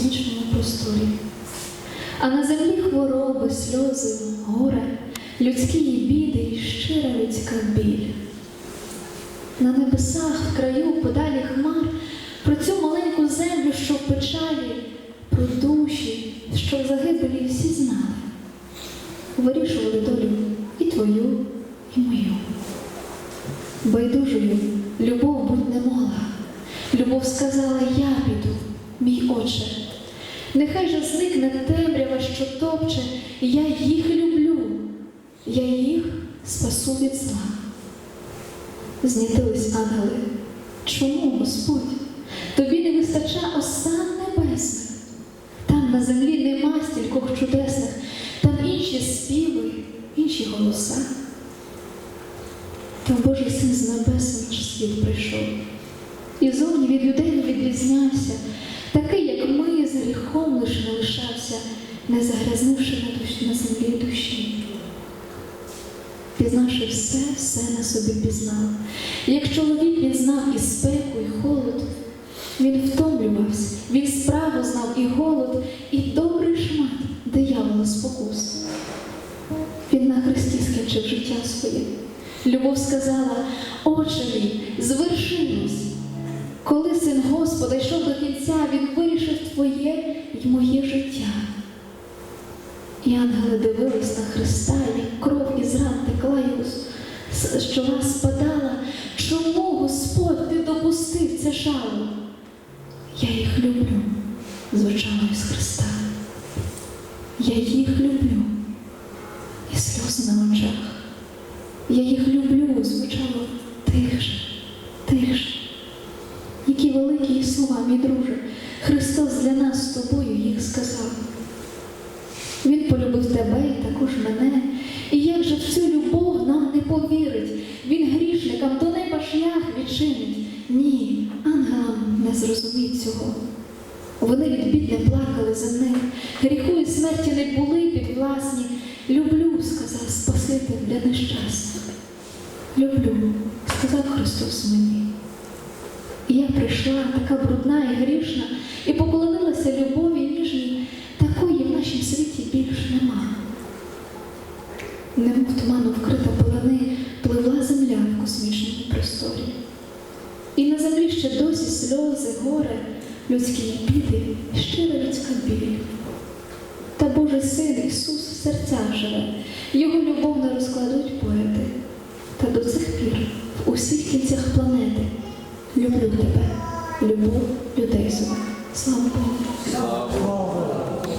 космічному просторі. А на землі хвороби, сльози, горе, людські біди і щира людська біль. На небесах, в краю, подалі хмар, про цю маленьку землю, що в печалі, про душі, що в загибелі всі знали, вирішували долю і твою, і мою. Байдужою любов будь не могла. Любов сказала, я піду, мій отче. Нехай же зникне темрява, що топче, я їх люблю, я їх спасу від зла. Знітились ангели. Чому, Господь? Тобі не вистача осан небесних. Там на землі нема стількох чудесних, там інші співи, інші голоса. Та Божий син з небес наш світ прийшов. І зовні від людей не відрізнявся, такий, як з гріхом лиш не лишався, не загрязнивши на, душ... на землі душі. Пізнавши все, все на собі пізнав. Як чоловік він знав і спеку, і холод, він втомлювався, він справу знав і голод, і добрий шмат диявола спокус. Він на хресті скінчив життя своє. Любов сказала, Отче мій, звершилось. Коли син Господа йшов до кінця, він вирішив що вас спадала. Чому, Господь, ти допустив це жало? Я їх люблю, звучало із Христа. Я їх люблю. І сльози на очах. Я їх люблю, звучало тихше, тихше. Які великі є слова, мій друже. Христос для нас з тобою їх сказав. Він полюбив тебе і також мене. І як же в цю любов нам не повірить? Він грішникам до неба відчинить. Ні, ангелам не зрозуміть цього. Вони від бід плакали за ним, гріху і смерті не були підвласні. Люблю, сказав Спаситель для нещасних. Люблю, сказав Христос мені. І я прийшла, така брудна і грішна, і поклонилася любові ніжній, такої в нашім світі більш нема. Немов туману вкрита полани, пливла земля в космічному просторі. І на землі ще досі сльози, горе, людські біди, щира людська біль. Та Божий син Ісус в серцях живе, Його любов не розкладуть поети. Та до цих пір в усіх кінцях планети люблю тебе, любов людей звик. Слава Богу.